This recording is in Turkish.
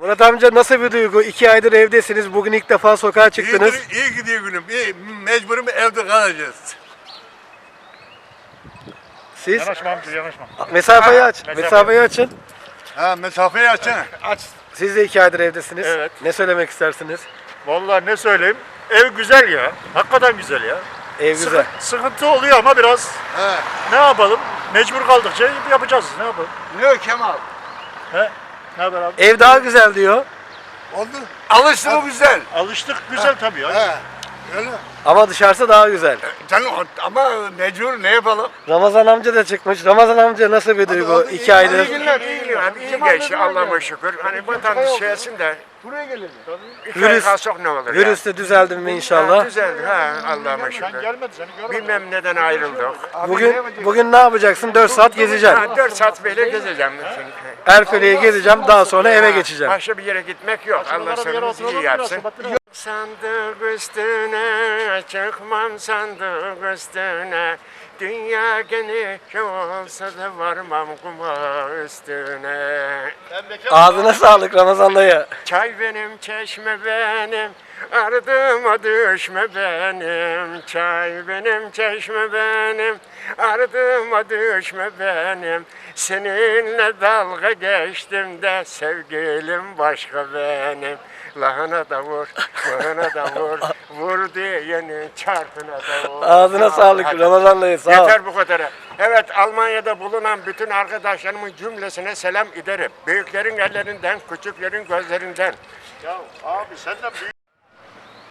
Murat amca nasıl bir duygu? İki aydır evdesiniz. Bugün ilk defa sokağa çıktınız. İyi, iyi gidiyor günüm. İyi, mecburum evde kalacağız. Siz Yanaşma amca yanaşma. mesafeyi aç. Mesafe. Mesafeyi açın. Ha mesafeyi açsana. Aç. Siz de iki aydır evdesiniz. Evet. Ne söylemek istersiniz? Vallahi ne söyleyeyim? Ev güzel ya. Hakikaten güzel ya. Ev güzel. Sıkı- sıkıntı oluyor ama biraz He. ne yapalım? Mecbur kaldıkça yapacağız. Ne yapalım? Ne o Kemal? He? Ne haber abi? Ev daha güzel diyor. Oldu. Alıştı mı güzel? Alıştık güzel tabii ya. He. Öyle. Ama dışarısı daha güzel. Canım ama mecbur ne yapalım? Ramazan amca da çıkmış. Ramazan amca nasıl bir duygu? hadi, İki iyi- aydır. iyi günler. İyi günler, iyi geçti Allah'a şükür. Hani vatandaş şeysin de Buraya gelelim. iki ay Virüs- kalsak ne olur ya? Virüs de düzeldi mi Ha, inşallah? Düzeldi ha Allah'a Sen şükür. gelmedi seni görmedim. Bilmem neden ayrıldık. Bugün bugün ne yapacaksın? 4 saat gezeceğim. Ha, 4 saat böyle gezeceğim. Çünkü. Erfele'ye gezeceğim. Daha sonra eve geçeceğim. Başka bir yere gitmek yok. Allah Şuralara bir yere oturalım iyi biraz, yapsın. Sabahattin abi. Sandık üstüne çıkmam sandık üstüne. Dünya geniş olsa da varmam kuma üstüne. Ağzına sağlık Ramazan dayı. Çay benim çeşme benim Ardıma düşme benim. Çay benim çeşme benim Ardıma düşme benim Seninle dalga geçtim de Sevgilim başka benim Lahana da vur, lahana da vur Vur diyenin çarpına da vur Ağzına sağlık Hadi. Ramazan dayı. Sağ ol. Yeter bu kadar. Evet Almanya'da bulunan bütün arkadaşlarımın cümlesine selam ederim. Büyüklerin ellerinden, küçüklerin gözlerinden. Ya abi senden büyük